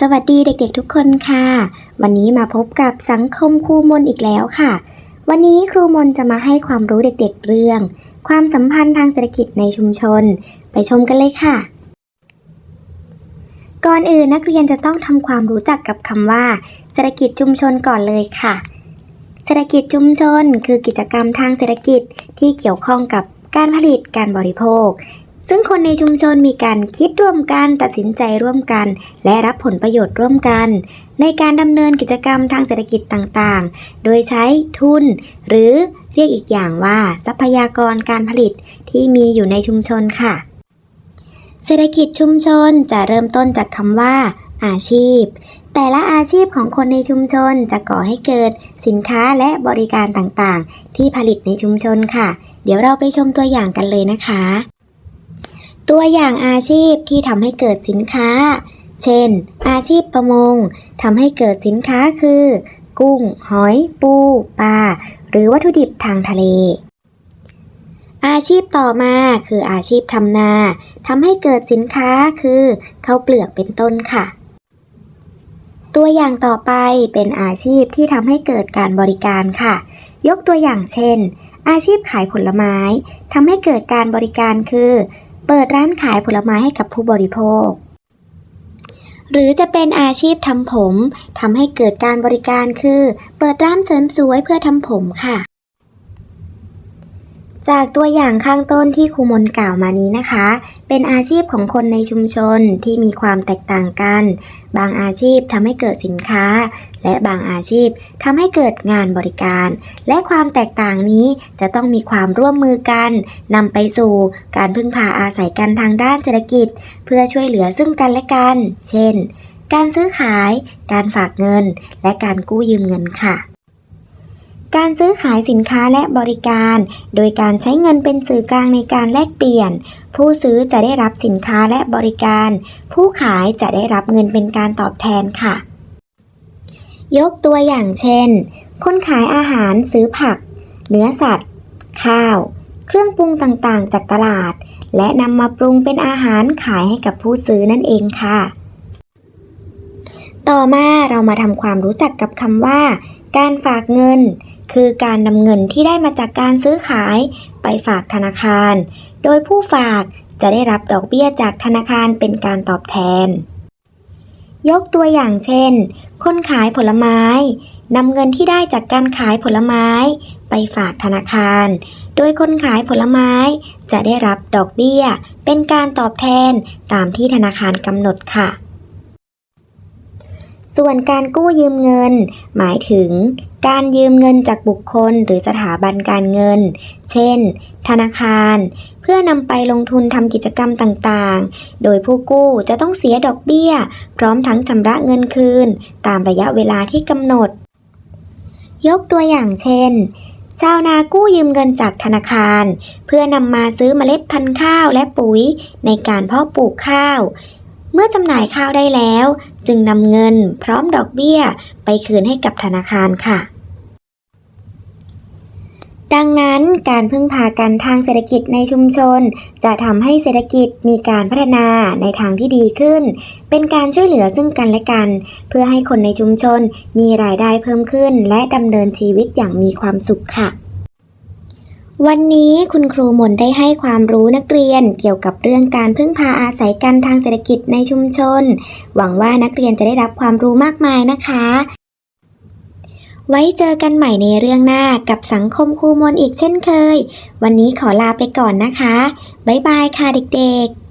สวัสดีเด็กๆทุกคนค่ะ วันนี้มาพบกับสังคมครูมนอีกแล้วค่ะ วันนี้ครูมนจะมาให้ความรู้เด็กๆเรื่อง ความสัมพันธ์ทางเศรษฐกิจในชุมชน ไปชมกันเลยค่ะ ก่อนอื่นนักเรียนจะต้องทำความรู้จักกับคำว่า เศรษฐกิจชุมชนก่อนเลยค่ะ เศรษฐกิจชุมชน คือกิจกรรมทางเศรษฐกิจที่เกี่ยวข้องกับการผลิตการบริโภค ซึ่งคนในชุมชนมีการคิดร่วมกันตัดสินใจร่วมกัน และรับผลประโยชน์ร่วมกัน ในการดำเนินกิจกรรมทางเศรษฐกิจต่างๆ โดยใช้ทุน หรือเรียกอีกอย่างว่า ทรัพยากรการผลิตที่มีอยู่ในชุมชนค่ะ เศรษฐกิจชุมชนจะเริ่มต้นจากคำว่า อาชีพ แต่ละอาชีพของคนในชุมชนจะก่อให้เกิด สินค้าและบริการต่างๆ ที่ผลิตในชุมชนค่ะ เดี๋ยวเราไปชมตัวอย่างกันเลยนะคะ ตัวอย่างอาชีพที่ทำให้เกิดสินค้า เช่น อาชีพประมงทำให้เกิดสินค้าคือ กุ้ง หอย ปู ปลา หรือวัตถุดิบทางทะเล อาชีพต่อมาคืออาชีพทำนาทำให้เกิดสินค้าคือข้าวเปลือกเป็นต้นค่ะ ตัวอย่างต่อไปเป็นอาชีพที่ทำให้เกิดการบริการค่ะ ยกตัวอย่างเช่น อาชีพขายผลไม้ทำให้เกิดการบริการคือ เปิดร้านขายผลไม้ให้กับผู้บริโภค หรือจะเป็นอาชีพทำผมทำให้เกิดการบริการคือ เปิดร้านเสริมสวยเพื่อทำผมค่ะ จากตัวอย่างข้างต้นที่ครูมนกล่าวมานี้นะคะ เป็นอาชีพของคนในชุมชนที่มีความแตกต่างกัน บางอาชีพทำให้เกิดสินค้า และบางอาชีพทำให้เกิดงานบริการ และความแตกต่างนี้จะต้องมีความร่วมมือกันนำไปสู่การพึ่งพาอาศัยกันทางด้านเศรษฐกิจ เพื่อช่วยเหลือซึ่งกันและกัน เช่น การซื้อขาย การฝากเงิน และการกู้ยืมเงินค่ะ การซื้อขายสินค้าและบริการ โดยการใช้เงินเป็นสื่อกลางในการแลกเปลี่ยน ผู้ซื้อจะได้รับสินค้าและบริการ ผู้ขายจะได้รับเงินเป็นการตอบแทนค่ะ ยกตัวอย่างเช่น คนขายอาหารซื้อผัก เนื้อสัตว์ ข้าว เครื่องปรุงต่างๆ จากตลาด และนำมาปรุงเป็นอาหารขายให้กับผู้ซื้อนั่นเองค่ะ ต่อมาเรามาทำความรู้จักกับคำว่า การฝากเงิน คือการนำเงินที่ได้มาจากการซื้อขายไปฝากธนาคาร โดยผู้ฝากจะได้รับดอกเบี้ยจากธนาคารเป็นการตอบแทน ยกตัวอย่างเช่น คนขายผลไม้นำเงินที่ได้จากการขายผลไม้ไปฝากธนาคาร โดยคนขายผลไม้จะได้รับดอกเบี้ย เป็นการตอบแทนตามที่ธนาคารกำหนดค่ะ ส่วนการกู้ยืมเงิน หมายถึง การยืมเงินจากบุคคลหรือสถาบันการเงิน เช่น ธนาคาร เพื่อนำไปลงทุนทำกิจกรรมต่างๆ โดยผู้กู้จะต้องเสียดอกเบี้ย พร้อมทั้งชำระเงินคืน ตามระยะเวลาที่กำหนด ยกตัวอย่างเช่น ชาวนากู้ยืมเงินจากธนาคาร เพื่อนำมาซื้อเมล็ดพันธุ์ข้าวและปุ๋ยในการเพาะปลูกข้าว เมื่อจำหน่ายข้าวได้แล้ว จึงนำเงินพร้อมดอกเบี้ยไปคืนให้กับธนาคารค่ะ ดังนั้นการพึ่งพากันทางเศรษฐกิจในชุมชน จะทำให้เศรษฐกิจมีการพัฒนาในทางที่ดีขึ้น เป็นการช่วยเหลือซึ่งกันและกัน เพื่อให้คนในชุมชนมีรายได้เพิ่มขึ้น และดำเนินชีวิตอย่างมีความสุขค่ะ วันนี้คุณครูมนได้ให้ความรู้นักเรียนเกี่ยวกับเรื่องการพึ่งพาอาศัยกันทางเศรษฐกิจในชุมชน หวังว่านักเรียนจะได้รับความรู้มากมายนะคะ ไว้เจอกันใหม่ในเรื่องหน้ากับสังคมครูมนอีกเช่นเคย วันนี้ขอลาไปก่อนนะคะ บ๊ายบายค่ะเด็กๆ